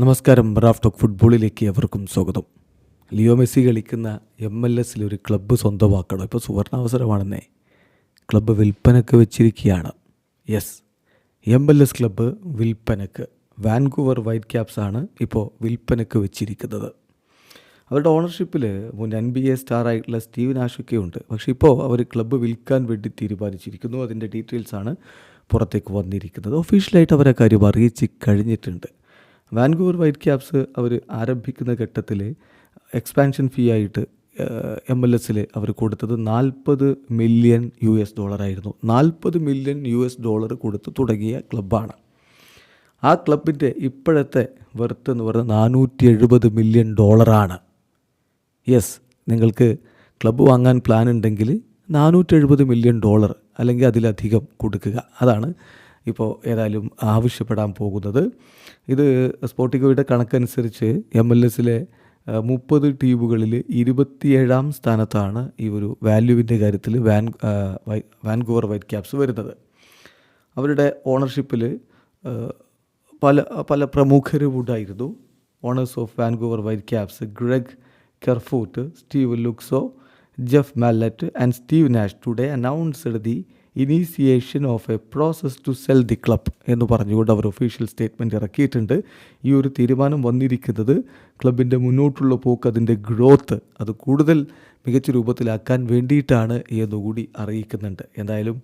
നമസ്കാരം Raf talk ഫുട്ബോളിലേക്ക് എവർക്കും സ്വാഗതം. ലിയോ മെസ്സി കളിക്കുന്ന എം എൽ എസിൽ ഒരു ക്ലബ്ബ് സ്വന്തമാക്കണം. ഇപ്പോൾ സുവർണാവസരമാണെന്നേ ക്ലബ്ബ് വിൽപ്പനക്ക് വെച്ചിരിക്കുകയാണ്. Yes M L S club വിൽപ്പനക്ക്. വാൻകൂവർ വൈറ്റ് ക്യാപ്സ് ആണ് ഇപ്പോൾ വിൽപ്പനക്ക് വെച്ചിരിക്കുന്നത്. അവരുടെ ഓണർഷിപ്പിൽ മുൻ എൻ ബി എ സ്റ്റാർ ആയിട്ടുള്ള സ്റ്റീവൻ ആഷുക്കയുണ്ട് പക്ഷേ ഇപ്പോൾ അവർ ക്ലബ്ബ് വിൽക്കാൻ വേണ്ടി തീരുമാനിച്ചിരിക്കുന്നു. അതിന്റെ ഡീറ്റെയിൽസാണ് പുറത്തേക്ക് വന്നിരിക്കുന്നത്. ഒഫീഷ്യലായിട്ട് അവരെ കാര്യം അറിയിച്ച് കഴിഞ്ഞിട്ടുണ്ട്. വാൻകൂവർ വൈറ്റ് ക്യാപ്സ് അവർ ആരംഭിക്കുന്ന ഘട്ടത്തിൽ എക്സ്പാൻഷൻ ഫീ ആയിട്ട് എം എൽ എസിൽ അവർ കൊടുത്തത് നാൽപ്പത് മില്യൺ യു എസ് ഡോളറായിരുന്നു നാൽപ്പത് മില്യൺ യു എസ് ഡോളർ കൊടുത്ത് തുടങ്ങിയ ക്ലബ്ബാണ്. ആ ക്ലബിന്റെ ഇപ്പോഴത്തെ വെർത്ത് എന്ന് പറയുന്നത് നാനൂറ്റി എഴുപത് മില്യൺ ഡോളറാണ് യെസ് നിങ്ങൾക്ക് ക്ലബ്ബ് വാങ്ങാൻ പ്ലാൻ ഉണ്ടെങ്കിൽ നാനൂറ്റി എഴുപത് മില്യൺ ഡോളർ അല്ലെങ്കിൽ അതിലധികം കൊടുക്കുക. അതാണ് ഇപ്പോൾ ഏതായാലും ആവശ്യപ്പെടാൻ പോകുന്നത്. ഇത് സ്പോട്ടിക്കോയുടെ കണക്കനുസരിച്ച് എം എൽ എസിലെ മുപ്പത് ടീമുകളിൽ ഇരുപത്തിയേഴാം സ്ഥാനത്താണ് ഈ ഒരു വാല്യൂവിന്റെ കാര്യത്തിൽ വാൻ വാൻകൂവർ വൈറ്റ് ക്യാപ്സ് വരുന്നത്. അവരുടെ ഓണർഷിപ്പിൽ പല പല പ്രമുഖരും ഉണ്ടായിരുന്നു owners of Vancouver Whitecaps Greg Kerfoot Steve Luczo Jeff Mallett and Steve Nash today announced the initiation of a process to sell the club എന്ന് പറഞ്ഞുകൊണ്ട് അവർ ഒഫീഷ്യൽ സ്റ്റേറ്റ്മെന്റ് ഇറക്കിയിട്ടുണ്ട്. ഈ ഒരു തീരുമാനം വന്നിരിക്കുന്നത് ക്ലബിന്റെ മുന്നോട്ടുള്ള പോക്ക് അതിന്റെ ഗ്രോത്ത് അത് കൂടുതൽ മികച്ച രൂപത്തിലാക്കാൻ വേണ്ടിയിട്ടാണ് എന്നുകൂടി അറിയിക്കുന്നുണ്ട്. എന്തായാലും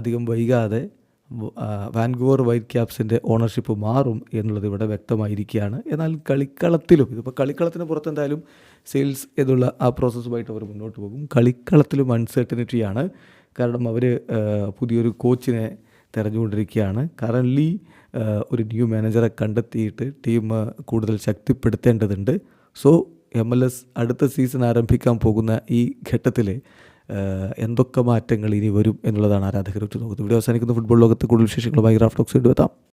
അധികം വൈകാതെ വാൻഗോർ വൈറ്റ് ക്യാപ്സിന്റെ ഓണർഷിപ്പ് മാറും എന്നുള്ളത് ഇവിടെ വ്യക്തമായിരിക്കുകയാണ്. എന്നാൽ കളിക്കളത്തിലും ഇതിപ്പോൾ കളിക്കളത്തിന് പുറത്ത് എന്തായാലും സെയിൽസ് എന്നുള്ള ആ പ്രോസസ്സുമായിട്ട് അവർ മുന്നോട്ട് പോകും. കളിക്കളത്തിലും അൺസർട്ടനിറ്റിയാണ് കാരണം അവർ പുതിയൊരു കോച്ചിനെ തിരഞ്ഞുകൊണ്ടിരിക്കുകയാണ്. കറൻലി ഒരു ന്യൂ മാനേജറെ കണ്ടെത്തിയിട്ട് ടീം കൂടുതൽ ശക്തിപ്പെടുത്തേണ്ടതുണ്ട്. സോ എം എൽ എസ് അടുത്ത സീസൺ ആരംഭിക്കാൻ പോകുന്ന ഈ ഘട്ടത്തിൽ എന്തൊക്കെ മാറ്റങ്ങൾ ഇനി വരും എന്നുള്ളതാണ് ആരാധകർ ഉറ്റുനോക്കുന്നത് വീഡിയോ അവസാനിക്കുന്ന. ഫുട്ബോൾ ലോകത്ത് കൂടുതൽ വിശേഷങ്ങളുമായി റാഫ്റ്റോക്സ് എത്താം.